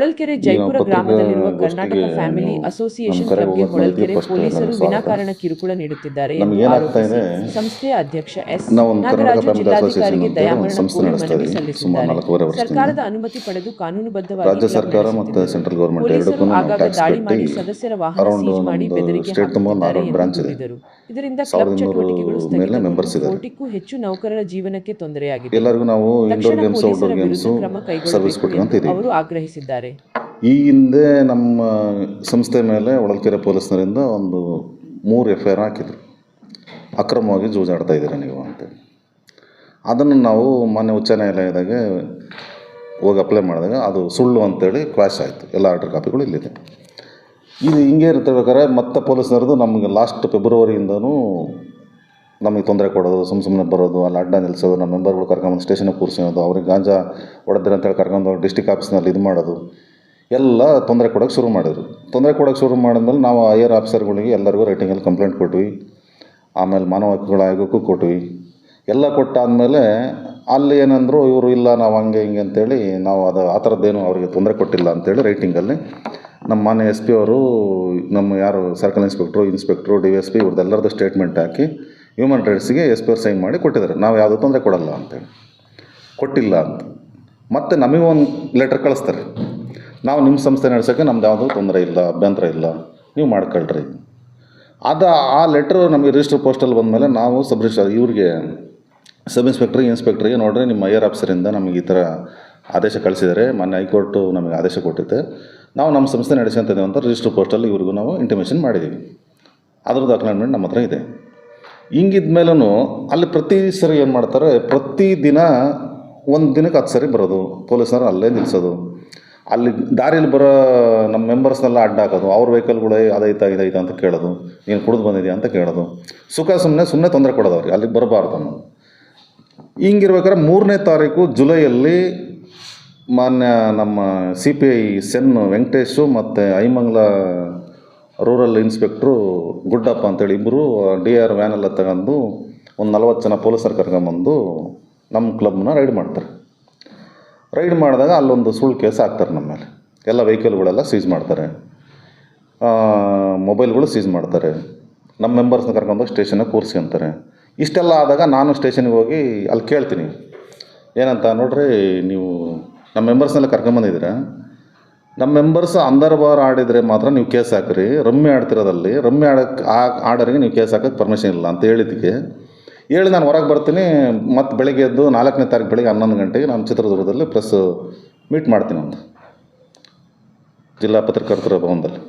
ಹೊಳಲ್ಕೆರೆ ಜೈಪುರ ಗ್ರಾಮದಲ್ಲಿರುವ Karnataka family association ಕ್ಲಬ್ಗೆ ಹೊಳಲ್ಕೆರೆ ಪೊಲೀಸರು ವಿನಾಕಾರಣ ಕಿರುಕುಳ ನೀಡುತ್ತಿದ್ದಾರೆ ಎಂದು ಆರೋಪಿಸಿ ಸಂಸ್ಥೆಯ ಅಧ್ಯಕ್ಷ ಎಸ್ ನಾಗರಾಜ ಜಿಲ್ಲಾಧಿಕಾರಿಗೆ ದಯಾಮರಣ ಮನವಿ ಸಲ್ಲಿಸಿದ್ದಾರೆ. ಸರ್ಕಾರದ ಅನುಮತಿ ಪಡೆದು ಕಾನೂನುಬದ್ಧವಾಗಿ ಸರ್ಕಾರ ಮತ್ತು ಸೆಂಟ್ರಲ್ ಗವರ್ಮೆಂಟ್ ಪೊಲೀಸರು ಆಗಾಗ ದಾಳಿ ಮಾಡಿ ಸದಸ್ಯರ ವಾಹನ ಸೀಜ್ ಮಾಡಿ ಬೆದರಿಕೆ ಹಾಕುತ್ತಿದ್ದಾರೆ ಎಂದು ದೂರಿದರು. ಇದರಿಂದ ಕ್ಲಬ್ ಚಟುವಟಿಕೆಗಳು ಸ್ಥಗಿತಗೊಂಡು ಹೆಚ್ಚು ನೌಕರರ ಜೀವನಕ್ಕೆ ತೊಂದರೆಯಾಗಿದೆ. ಎಲ್ಲರಿಗೂ ನಾವು ಇಂಡೋರ್ ತಕ್ಷಣ ಪೊಲೀಸರ ವಿರುದ್ಧ ಕ್ರಮ ಕೈಗೊಳ್ಳಬೇಕು ಎಂದು ಅವರು ಆಗ್ರಹಿಸಿದ್ದಾರೆ. ಈ ಹಿಂದೆ ನಮ್ಮ ಸಂಸ್ಥೆ ಮೇಲೆ ಹೊಳಲ್ಕೆರೆ ಪೊಲೀಸ್ನರಿಂದ ಒಂದು ಮೂರು ಎಫ್ ಐ ಆರ್ ಹಾಕಿದ್ರು. ಅಕ್ರಮವಾಗಿ ಜೂಜಾಡ್ತಾ ಇದ್ದೀರಾ ನೀವು ಅಂತೇಳಿ. ಅದನ್ನು ನಾವು ಮಾನ್ಯ ಉಚ್ಚ ನ್ಯಾಯಾಲಯದಾಗೆ ಹೋಗಿ ಅಪ್ಲೈ ಮಾಡಿದಾಗ ಅದು ಸುಳ್ಳು ಅಂತೇಳಿ ಕ್ವಾಶ್ ಆಯಿತು. ಎಲ್ಲ ಆರ್ಡರ್ ಕಾಪಿಗಳು ಇಲ್ಲಿದೆ. ಇದು ಹಿಂಗೆ ಇರ್ತಿರ್ಬೇಕಾದ್ರೆ ಮತ್ತೆ ಪೊಲೀಸ್ನವ್ರದ್ದು ನಮಗೆ ಲಾಸ್ಟ್ ಫೆಬ್ರವರಿಯಿಂದನೂ ನಮಗೆ ತೊಂದರೆ ಕೊಡೋದು ಸುಮ್ಮ ಸುಮ್ಮನೆ ಬರೋದು, ಅಲ್ಲಿ ಅಡ್ಡ ನಿಲ್ಲಿಸೋದು ನಮ್ಮ ಮೆಂಬರ್ಗಳು ಕರ್ಕೊಂಬಂದು ಸ್ಟೇಷನಿಗೆ ಕೂರಿಸೋದು, ಅವ್ರಿಗೆ ಗಾಂಜಾ ಹೊಡೆದ್ರೆ ಅಂತೇಳಿ ಕರ್ಕೊಂಡು ಡಿಸ್ಟಿಕ್ ಆಫೀಸ್ನಲ್ಲಿ ಇದು ಮಾಡೋದು. ಎಲ್ಲ ತೊಂದರೆ ಕೊಡೋಕ್ಕೆ ಶುರು ಮಾಡಿದ್ರು. ತೊಂದರೆ ಕೊಡೋಕ್ಕೆ ಶುರು ಮಾಡಿದ್ಮೇಲೆ ನಾವು ಹೈಯರ್ ಆಫೀಸರ್ಗಳಿಗೆ ಎಲ್ಲರಿಗೂ ರೈಟಿಂಗಲ್ಲಿ ಕಂಪ್ಲೇಂಟ್ ಕೊಟ್ವಿ. ಆಮೇಲೆ ಮಾನವ ಹಕ್ಕುಗಳ ಆಯೋಗಕ್ಕೂ ಕೊಟ್ವಿ. ಎಲ್ಲ ಕೊಟ್ಟಾದಮೇಲೆ ಅಲ್ಲಿ ಏನಂದರು, ಇವರು ಇಲ್ಲ, ನಾವು ಹಂಗೆ, ಹಿಂಗೆ ಅಂತೇಳಿ ನಾವು ಅದು, ಆ ಥರದ್ದೇನು ಅವರಿಗೆ ತೊಂದರೆ ಕೊಟ್ಟಿಲ್ಲ ಅಂತೇಳಿ ರೈಟಿಂಗಲ್ಲಿ ನಮ್ಮ ಮಾನ್ಯ ಎಸ್ ಪಿ ಅವರು, ನಮ್ಮ ಯಾರು circle inspector inspector D S P ಇವ್ರದ್ದೆಲ್ಲರದ್ದು statement ಹಾಕಿ ಹ್ಯೂಮನ್ ರೈಟ್ಸ್ಗೆ ಎಸ್ ಪಿ ಅವ್ರು ಸೈನ್ ಮಾಡಿ ಕೊಟ್ಟಿದ್ದಾರೆ. ನಾವು ಯಾವುದೂ ತೊಂದರೆ ಕೊಡಲ್ಲ ಅಂತೇಳಿ. ಕೊಟ್ಟಿಲ್ಲ ಅಂತ. ಮತ್ತು ನಮಗೆ ಒಂದು ಲೆಟ್ರ್ ಕಳಿಸ್ತಾರೆ. ನಾವು ನಿಮ್ಮ ಸಂಸ್ಥೆ ನಡೆಸೋಕ್ಕೆ ನಮ್ದು ಯಾವುದೂ ತೊಂದರೆ ಇಲ್ಲ, ಅಭ್ಯಂತರ ಇಲ್ಲ. ನೀವು ಮಾಡ್ಕೊಳ್ರಿ. ಅದು ಆ ಲೆಟ್ರ್ ನಮಗೆ ರಿಜಿಸ್ಟರ್ ಪೋಸ್ಟಲ್ಲಿ ಬಂದಮೇಲೆ ನಾವು ಸಬ್ ರಿಜಿಸ್ಟರ್ ಇವ್ರಿಗೆ ಸಬ್ ಇನ್ಸ್ಪೆಕ್ಟ್ರಿಗೆ ಇನ್ಸ್ಪೆಕ್ಟ್ರಿಗೆ ನೋಡಿರಿ ನಿಮ್ಮ ಐಯರ್ ಆಫೀಸರಿಂದ ನಮಗೆ ಈ ಥರ ಆದೇಶ ಕಳಿಸಿದರೆ ಮೊನ್ನೆ ಹೈಕೋರ್ಟು ನಮಗೆ ಆದೇಶ ಕೊಟ್ಟಿದ್ದೆ ನಾವು ನಮ್ಮ ಸಂಸ್ಥೆ ನಡೆಸ್ಕೊಂತಿದ್ದೇವೆ ಅಂತ ರಿಜಿಸ್ಟರ್ ಪೋಸ್ಟಲ್ಲಿ ಇವ್ರಿಗೂ ನಾವು ಇಂಟಿಮೇಷನ್ ಮಾಡಿದ್ದೀವಿ. ಅದ್ರದ್ದು ಅಕ್ನಾಲ್ಮೆಂಟ್ ನಮ್ಮ ಹತ್ರ ಇದೆ. ಹಿಂಗಿದ್ಮೇಲೂ ಅಲ್ಲಿ ಪ್ರತಿ ಸರಿ ಏನು ಮಾಡ್ತಾರೆ, ಪ್ರತಿ ದಿನ ಒಂದು ದಿನಕ್ಕೆ ಹತ್ತು ಸರಿ ಬರೋದು. ಪೊಲೀಸರು ಅಲ್ಲೇ ನಿಲ್ಲಿಸೋದು ಅಲ್ಲಿ ದಾರಿಲಿ ಬರೋ ನಮ್ಮ ಮೆಂಬರ್ಸ್ನೆಲ್ಲ ಅಡ್ಡ ಹಾಕೋದು. ಅವ್ರ ವೆಹಿಕಲ್ಗಳೇ ಅದೈತ ಇದೈತ ಅಂತ ಕೇಳೋದು. ನೀನು ಕುಡಿದು ಬಂದಿದ್ಯಾ ಅಂತ ಕೇಳೋದು. ಸುಖ ಸುಮ್ಮನೆ ಸುಮ್ಮನೆ ತೊಂದರೆ ಕೊಡೋದು ಅವ್ರಿಗೆ ಅಲ್ಲಿಗೆ ಬರಬಾರ್ದು ಅನ್ನೋದು ಹಿಂಗಿರ್ಬೇಕಾದ್ರೆ ಮೂರನೇ ತಾರೀಕು ಜುಲೈಯಲ್ಲಿ ಮಾನ್ಯ ನಮ್ಮ C P I CEN Venkatesh ಮತ್ತು ಐಮಂಗ್ಲ ರೂರಲ್ ಇನ್ಸ್ಪೆಕ್ಟ್ರು ಗುಡ್ಡಪ್ಪ ಅಂತೇಳಿ ಇಬ್ಬರು ಡಿ ಆರ್ ವ್ಯಾನೆಲ್ಲ ತಗೊಂಡು ಒಂದು ನಲ್ವತ್ತು ಜನ ಪೊಲೀಸರು ಕರ್ಕೊಂಬಂದು ನಮ್ಮ ಕ್ಲಬ್ನ ರೈಡ್ ಮಾಡ್ತಾರೆ. ರೈಡ್ ಮಾಡಿದಾಗ ಅಲ್ಲೊಂದು ಸುಳ್ಳು ಕೇಸ್ ಹಾಕ್ತಾರೆ ನಮ್ಮ ಮೇಲೆ. ಎಲ್ಲ ವೆಹಿಕಲ್ಗಳೆಲ್ಲ ಸೀಸ್ ಮಾಡ್ತಾರೆ. ಮೊಬೈಲ್ಗಳು ಸೀಸ್ ಮಾಡ್ತಾರೆ. ನಮ್ಮ ಮೆಂಬರ್ಸ್ನ ಕರ್ಕೊಂಡೋಗಿ ಸ್ಟೇಷನ್ನ ಕೂರಿಸ್ಕೊಂತಾರೆ. ಇಷ್ಟೆಲ್ಲ ಆದಾಗ ನಾನು ಸ್ಟೇಷನ್ಗೆ ಹೋಗಿ ಅಲ್ಲಿ ಕೇಳ್ತೀನಿ. ಏನಂತ ನೋಡ್ರಿ, ನೀವು ನಮ್ಮ ಮೆಂಬರ್ಸ್ನೆಲ್ಲ ಕರ್ಕೊಂಬಂದಿದ್ದೀರ? ನಮ್ಮ ಮೆಂಬರ್ಸ್ ಅಂದರ್ ಬಾರ್ ಆಡಿದರೆ ಮಾತ್ರ ನೀವು ಕೇಸ್ ಹಾಕ್ರಿ. ರಮ್ಮಿ ಆಡ್ತಿರೋದಲ್ಲಿ ರಮ್ಮಿ ಆಡೋಕ್ಕೆ ಆ ಆರ್ಡರಿಗೆ ನೀವು ಕೇಸ್ ಹಾಕೋಕ್ಕೆ ಪರ್ಮಿಷನ್ ಇಲ್ಲ ಅಂತ ಹೇಳಿದ್ದಕ್ಕೆ ಹೇಳಿ ನಾನು ಹೊರಗೆ ಬರ್ತೀನಿ, ಮತ್ತು ಬೆಳಗ್ಗೆ ಎದ್ದು ನಾಲ್ಕನೇ ತಾರೀಕು ಬೆಳಗ್ಗೆ ಹನ್ನೊಂದು ಗಂಟೆಗೆ ನಾನು ಚಿತ್ರದುರ್ಗದಲ್ಲಿ ಪ್ರೆಸ್ ಮೀಟ್ ಮಾಡ್ತೀನಿ ಅಂತ ಜಿಲ್ಲಾ ಪತ್ರಕರ್ತರ ಭವನದಲ್ಲಿ.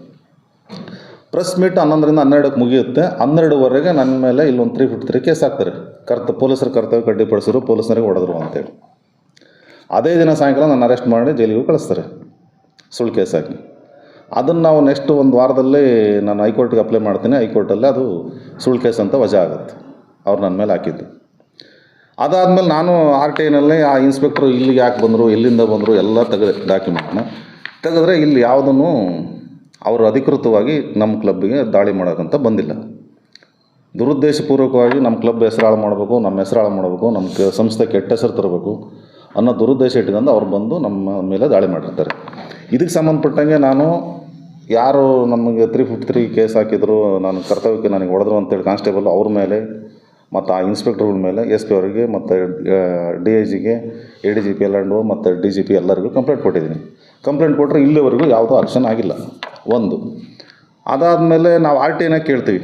ಪ್ರೆಸ್ ಮೀಟ್ ಹನ್ನೊಂದರಿಂದ ಹನ್ನೆರಡಕ್ಕೆ ಮುಗಿಯುತ್ತೆ. ಹನ್ನೆರಡುವರೆಗೆ ನನ್ನ ಮೇಲೆ ಇಲ್ಲೊಂದು ತ್ರೀ ಫಿಫ್ಟಿ ತ್ರೀ ಕೇಸ್ ಹಾಕ್ತಾರೆ ಕರ್ತ, ಪೊಲೀಸರು ಕರ್ತವ್ಯ ಕಡ್ಡಿಪಡಿಸಿದ್ರು ಪೊಲೀಸರಿಗೆ ಹೊಡೆದ್ರು ಅಂತೇಳಿ. ಅದೇ ದಿನ ಸಾಯಂಕಾಲ ನಾನು ಅರೆಸ್ಟ್ ಮಾಡಿ ಜೈಲಿಗೂ ಕಳಿಸ್ತಾರೆ. ಸುಳ್ಳು ಕೇಸ್ ಹಾಕಿ ಅದನ್ನು ನಾವು ನೆಕ್ಸ್ಟ್ ಒಂದು ವಾರದಲ್ಲಿ ನಾನು ಹೈಕೋರ್ಟ್ಗೆ ಅಪ್ಲೈ ಮಾಡ್ತೀನಿ. ಹೈಕೋರ್ಟಲ್ಲಿ ಅದು ಸುಳ್ಳು ಕೇಸ್ ಅಂತ ವಜಾ ಆಗುತ್ತೆ. ಅವ್ರು ನನ್ನ ಮೇಲೆ ಹಾಕಿದ್ದು. ಅದಾದಮೇಲೆ ನಾನು ಆರ್ ಟಿ ಐನಲ್ಲಿ ಆ ಇನ್ಸ್ಪೆಕ್ಟ್ರು ಇಲ್ಲಿಗೆ ಯಾಕೆ ಬಂದರು ಎಲ್ಲಿಂದ ಬಂದರು ಎಲ್ಲ ತೆಗೆದು ಡಾಕ್ಯುಮೆಂಟ್ನ. ತೆಗೆದ್ರೆ ಇಲ್ಲಿ ಯಾವುದನ್ನು ಅವರು ಅಧಿಕೃತವಾಗಿ ನಮ್ಮ ಕ್ಲಬ್ಬಿಗೆ ದಾಳಿ ಮಾಡೋಕ್ಕಂತ ಬಂದಿಲ್ಲ. ದುರುದ್ದೇಶಪೂರ್ವಕವಾಗಿ ನಮ್ಮ ಕ್ಲಬ್ ಹೆಸರಾಳು ಮಾಡಬೇಕು, ನಮ್ಮ ಹೆಸರಾಳು ಮಾಡಬೇಕು, ನಮ್ಮ ಸಂಸ್ಥೆ ಕೆಟ್ಟ ಹೆಸರು ತರಬೇಕು ಅನ್ನೋ ದುರುದ್ದೇಶ ಇಟ್ಕೊಂಡು ಅವ್ರು ಬಂದು ನಮ್ಮ ಮೇಲೆ ದಾಳಿ ಮಾಡಿರ್ತಾರೆ. ಇದಕ್ಕೆ ಸಂಬಂಧಪಟ್ಟಂಗೆ ನಾನು ಯಾರು ನಮಗೆ ತ್ರೀ ಫಿಫ್ಟಿ ತ್ರೀ ಕೇಸ್ ಹಾಕಿದ್ರು, ನಾನು ಕರ್ತವ್ಯಕ್ಕೆ ನನಗೆ ಹೊಡೆದ್ರು ಅಂತೇಳಿ ಕಾನ್ಸ್ಟೇಬಲ್ ಅವ್ರ ಮೇಲೆ ಮತ್ತು ಆ ಇನ್ಸ್ಪೆಕ್ಟರ್ಗಳ ಮೇಲೆ ಎಸ್ ಪಿ ಅವರಿಗೆ ಮತ್ತು ಡಿ ಐ ಜಿಗೆ A D G P L and ಮತ್ತು ಡಿ ಜಿ ಪಿ ಎಲ್ಲರಿಗೂ ಕಂಪ್ಲೇಂಟ್ ಕೊಟ್ಟಿದ್ದೀನಿ. ಕಂಪ್ಲೇಂಟ್ ಕೊಟ್ಟರೆ ಇಲ್ಲಿವರೆಗೂ ಯಾವುದೂ ಆಕ್ಷನ್ ಆಗಿಲ್ಲ. ಒಂದು. ಅದಾದಮೇಲೆ ನಾವು ಆರ್ ಟಿ ಐನ ಕೇಳ್ತೀವಿ.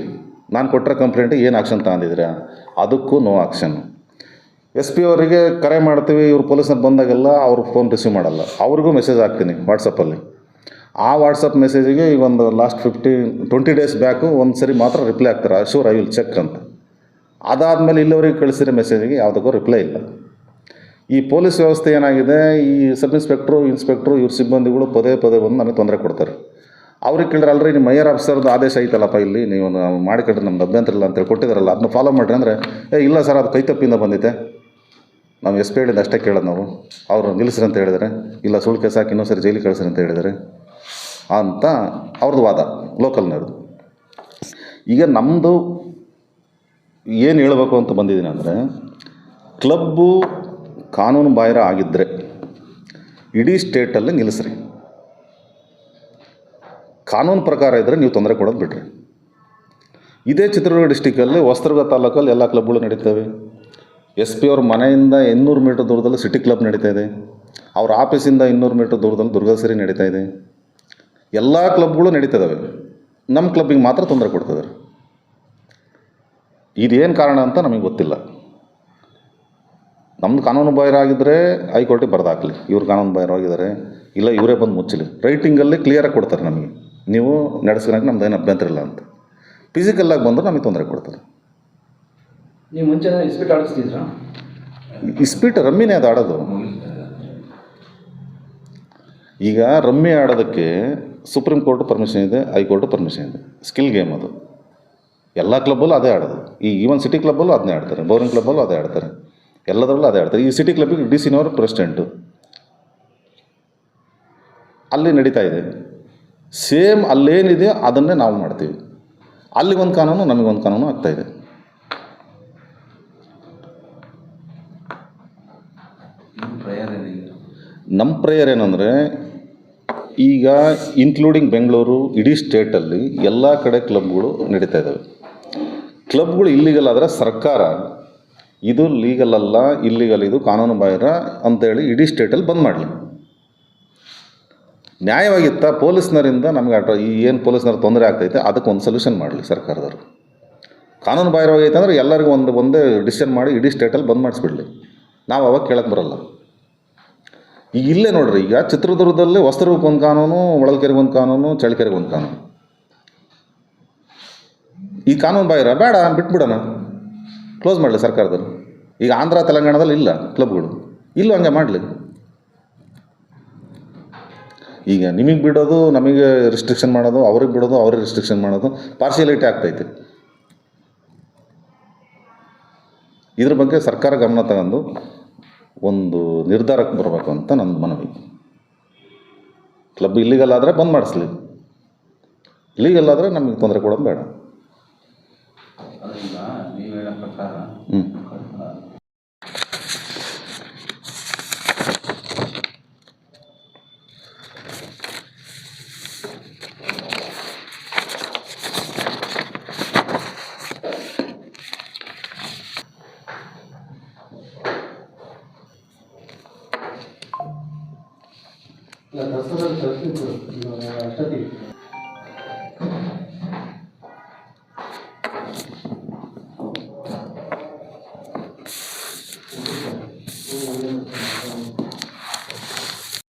ನಾನು ಕೊಟ್ಟರೆ ಕಂಪ್ಲೇಂಟಿಗೆ ಏನು ಆಕ್ಷನ್ ತಗೊಂಡಿದ್ದೀರಾ? ಅದಕ್ಕೂ ನೋ ಆಕ್ಷನ್ ಎಸ್ ಪಿ ಅವರಿಗೆ ಕರೆ ಮಾಡ್ತೀವಿ, ಇವ್ರು ಪೊಲೀಸ್ನವ್ರು ಬಂದಾಗೆಲ್ಲ ಅವ್ರು ಫೋನ್ ರಿಸೀವ್ ಮಾಡಲ್ಲ. ಅವ್ರಿಗೂ ಮೆಸೇಜ್ ಹಾಕ್ತೀನಿ ವಾಟ್ಸಪ್ಪಲ್ಲಿ ಆ ವಾಟ್ಸಪ್ ಮೆಸೇಜಿಗೆ ಈಗ ಒಂದು last fifty twenty days back ಒಂದು ಸರಿ ಮಾತ್ರ ರಿಪ್ಲೈ ಆಗ್ತಾರೆ. ಶೂರ್ ಐ ವಿಲ್ ಚೆಕ್ ಅಂತ. ಅದಾದಮೇಲೆ ಇಲ್ಲಿವರೆಗೆ ಕಳಿಸಿರೋ ಮೆಸೇಜಿಗೆ ಯಾವುದಕ್ಕೂ ರಿಪ್ಲೈ ಇಲ್ಲ. ಈ ಪೊಲೀಸ್ ವ್ಯವಸ್ಥೆ ಏನಾಗಿದೆ, ಈ ಸಬ್ ಇನ್ಸ್ಪೆಕ್ಟ್ರು ಇನ್ಸ್ಪೆಕ್ಟ್ರು, ಇವ್ರ ಸಿಬ್ಬಂದಿಗಳು ಪದೇ ಪದೇ ಬಂದು ನಮಗೆ ತೊಂದರೆ ಕೊಡ್ತಾರೆ. ಅವ್ರಿಗೆ ಕೇಳಿದ್ರೆ, ಅಲ್ರಿ, ನಿಮ್ಮ ಮೈಯರ್ ಆಫೀಸರ್ದು ಆದೇಶ ಐತಲ್ಲಪ್ಪ ಇಲ್ಲಿ, ನೀವು ನಾವು ನಮ್ಮ ಅಭ್ಯಂತರ ಇಲ್ಲ ಅಂತೇಳಿ ಕೊಟ್ಟಿದ್ದಾರಲ್ಲ, ಅದನ್ನ ಫಾಲೋ ಮಾಡಿರಿ. ಅಂದರೆ, ಏ, ಇಲ್ಲ ಸರ್, ಅದು ಕೈತಪ್ಪಿಂದ ಬಂದಿದೆ ನಾವು ಎಸ್ ಪಿ ಹೇಳಿದ್ದು ಅಷ್ಟೇ ಕೇಳೋದು ನಾವು. ಅವರು ನಿಲ್ಲಿಸ್ರಿ ಅಂತ ಹೇಳಿದರೆ ಇಲ್ಲ, ಸುಳ್ಳು ಕೇಸ್ ಹಾಕಿ ಇನ್ನೊಂದು ಸರಿ ಜೈಲಿಗೆ ಕಳಿಸ್ರಿ ಅಂತ ಹೇಳಿದರೆ ಅಂತ ಅವ್ರದ್ದು ವಾದ, ಲೋಕಲ್ನವ್ರದ್ದು. ಈಗ ನಮ್ಮದು ಏನು ಹೇಳಬೇಕು ಅಂತ ಬಂದಿದ್ದೀನಿ ಅಂದರೆ, ಕ್ಲಬ್ಬು ಕಾನೂನು ಬಾಹಿರ ಆಗಿದ್ದರೆ ಇಡೀ ಸ್ಟೇಟಲ್ಲಿ ನಿಲ್ಲಿಸ್ರಿ. ಕಾನೂನು ಪ್ರಕಾರ ಇದ್ದರೆ ನೀವು ತೊಂದರೆ ಕೊಡೋದು ಬಿಡ್ರಿ. ಇದೇ ಚಿತ್ರದುರ್ಗ ಡಿಸ್ಟಿಕಲ್ಲಿ ಹೊಸದುರ್ಗ ತಾಲೂಕಲ್ಲಿ ಎಲ್ಲ ಕ್ಲಬ್ಗಳು ನಡೀತವೆ. ಎಸ್ ಪಿ ಅವ್ರ ಮನೆಯಿಂದ ಇನ್ನೂರು ಮೀಟರ್ ದೂರದಲ್ಲಿ ಸಿಟಿ ಕ್ಲಬ್ ನಡೀತಾ ಇದೆ. ಅವ್ರ ಆಫೀಸಿಂದ ಇನ್ನೂರು ಮೀಟರ್ ದೂರದಲ್ಲಿ ದುರ್ಗಸರಿ ನಡೀತಾ ಇದೆ. ಎಲ್ಲ ಕ್ಲಬ್ಗಳು ನಡೀತಿದ್ದಾವೆ ನಮ್ಮ ಕ್ಲಬ್ಬಿಗೆ ಮಾತ್ರ ತೊಂದರೆ ಕೊಡ್ತಿದ್ದಾರೆ ಇದೇನು ಕಾರಣ ಅಂತ ನಮಗೆ ಗೊತ್ತಿಲ್ಲ. ನಮ್ಮದು ಕಾನೂನು ಬಾಹಿರಾಗಿದ್ದರೆ ಹೈಕೋರ್ಟಿಗೆ ಬರೆದಾಕಲಿ. ಇವ್ರು ಕಾನೂನು ಬಾಹಿರವಾಗಿದ್ದಾರೆ ಇಲ್ಲ ಇವರೇ ಬಂದು ಮುಚ್ಚಲಿ. ರೈಟಿಂಗಲ್ಲಿ ಕ್ಲಿಯರಾಗಿ ಕೊಡ್ತಾರೆ ನಮಗೆ. ನೀವು ನಡೆಸ್ಕೊಳಕ್ಕೆ ನಮ್ದು ಏನು ಅಭ್ಯಂತರ ಇಲ್ಲ ಅಂತ. ಫಿಸಿಕಲ್ಲಾಗಿ ಬಂದರೆ ನಮಗೆ ತೊಂದರೆ ಕೊಡ್ತಾರೆ. ನೀವು ಮುಂಚೆ ಇಸ್ಪೀಟ್ ಆಡಿಸ್ತಿದ್ರಾ? ಇಸ್ಪೀಟ್ ರಮ್ಮಿನೇ ಅದು ಆಡೋದು. ಈಗ ರಮ್ಮಿ ಆಡೋದಕ್ಕೆ ಸುಪ್ರೀಂ ಕೋರ್ಟ್ ಪರ್ಮಿಷನ್ ಇದೆ ಹೈಕೋರ್ಟ್ ಪರ್ಮಿಷನ್ ಇದೆ. ಸ್ಕಿಲ್ ಗೇಮ್ ಅದು. ಎಲ್ಲ ಕ್ಲಬ್ಬಲ್ಲೂ ಅದೇ ಆಡೋದು. ಈ ಈವನ್ ಸಿಟಿ ಕ್ಲಬ್ಬಲ್ಲೂ ಅದನ್ನೇ ಆಡ್ತಾರೆ. ಬೌರಿಂಗ್ ಕ್ಲಬ್ಬಲ್ಲೂ ಅದೇ ಆಡ್ತಾರೆ. ಎಲ್ಲದರಲ್ಲೂ ಅದೇ ಆಡ್ತಾರೆ. ಈ ಸಿಟಿ ಕ್ಲಬ್ಬಿಗೆ ಡಿ ಸಿನವರು ಪ್ರೆಸಿಡೆಂಟು ಅಲ್ಲಿ ನಡೀತಾ ಇದೆ. ಸೇಮ್ ಅಲ್ಲೇನಿದೆ ಅದನ್ನೇ ನಾವು ಮಾಡ್ತೀವಿ. ಅಲ್ಲಿಗೊಂದು ಕಾನೂನು ನಮಗೊಂದು ಕಾನೂನು ಆಗ್ತಾಯಿದೆ ನಮ್ಮ ಪ್ರೇಯರ್ ಏನಂದರೆ ಈಗ ಇನ್ಕ್ಲೂಡಿಂಗ್ ಬೆಂಗಳೂರು ಇಡೀ ಸ್ಟೇಟಲ್ಲಿ ಎಲ್ಲ ಕಡೆ ಕ್ಲಬ್ಗಳು ನಡೀತಾ ಇದ್ದಾವೆ ಕ್ಲಬ್ಗಳು ಇಲ್ಲಿಗಲ್ ಆದರೆ ಸರ್ಕಾರ, ಇದು ಲೀಗಲ್ ಅಲ್ಲ ಇಲ್ಲಿಗಲ್ ಇದು ಕಾನೂನು ಬಾಹಿರ ಅಂತೇಳಿ ಇಡೀ ಸ್ಟೇಟಲ್ಲಿ ಬಂದ್ ಮಾಡಲಿ. ನ್ಯಾಯವಾಗಿತ್ತ ಪೊಲೀಸ್ನರಿಂದ ನಮಗೆ ಅಟ್ರ ಈ ಏನು ಪೊಲೀಸ್ನವ್ರು ತೊಂದರೆ ಆಗ್ತೈತೆ, ಅದಕ್ಕೆ ಒಂದು ಸೊಲ್ಯೂಷನ್ ಮಾಡಲಿ ಸರ್ಕಾರದವರು. ಕಾನೂನು ಬಾಹಿರವಾಗೈತೆ ಅಂದರೆ ಎಲ್ಲರಿಗೂ ಒಂದು, ಒಂದೇ ಡಿಸಿಷನ್ ಮಾಡಿ ಇಡೀ ಸ್ಟೇಟಲ್ಲಿ ಬಂದ್ ಮಾಡಿಸ್ಬಿಡ್ಲಿ. ನಾವು ಅವಾಗ ಕೇಳಕ್ಕೆ ಬರಲ್ಲ. ಈಗ ಇಲ್ಲೇ ನೋಡ್ರಿ, ಈಗ ಚಿತ್ರದುರ್ಗದಲ್ಲಿ ಒಂದು ಕಾನೂನು ಒಳಲ್ಕೆರೆಗೆ ಒಂದು ಕಾನೂನು ಚಳ್ಳಕೆರೆಗೆ ಒಂದು ಕಾನೂನು. ಈ ಕಾನೂನು ಬಾಹಿರ ಬೇಡ ಬಿಟ್ಬಿಡೋಣ. ಕ್ಲೋಸ್ ಮಾಡಲಿ ಸರ್ಕಾರದಲ್ಲಿ. ಈಗ ಆಂಧ್ರ, ತೆಲಂಗಾಣದಲ್ಲಿ ಇಲ್ಲ ಕ್ಲಬ್ಗಳು. ಇಲ್ಲೂ ಹಂಗೆ ಮಾಡಲಿ. ಈಗ ನಿಮಗೆ ಬಿಡೋದು, ನಮಗೆ ರಿಸ್ಟ್ರಿಕ್ಷನ್ ಮಾಡೋದು, ಅವ್ರಿಗೆ ಬಿಡೋದು, ಅವ್ರಿಗೆ ರಿಸ್ಟ್ರಿಕ್ಷನ್ ಮಾಡೋದು ಪಾರ್ಶಿಯಾಲಿಟಿ ಆಗ್ತೈತೆ. ಇದ್ರ ಬಗ್ಗೆ ಸರ್ಕಾರ ಗಮನ ತಗೊಂಡು ಒಂದು ನಿರ್ಧಾರಕ್ಕೆ ಬರಬೇಕು ಅಂತ ನನ್ನ ಮನವಿ. ಕ್ಲಬ್ ಇಲ್ಲಿಗಲ್ ಬಂದ್ ಮಾಡಿಸ್ಲಿ. ಲೀಗಲ್ ನಮಗೆ ತೊಂದರೆ ಕೊಡೋದು ಬೇಡ. ಅದರಿಂದ ನೀವು ಹೇಳೋ ಪ್ರಕಾರ ಹ್ಞೂ ಇಲ್ಲ ದಸರಾದಲ್ಲಿ ತರಿಸ್ತಿದ್ರು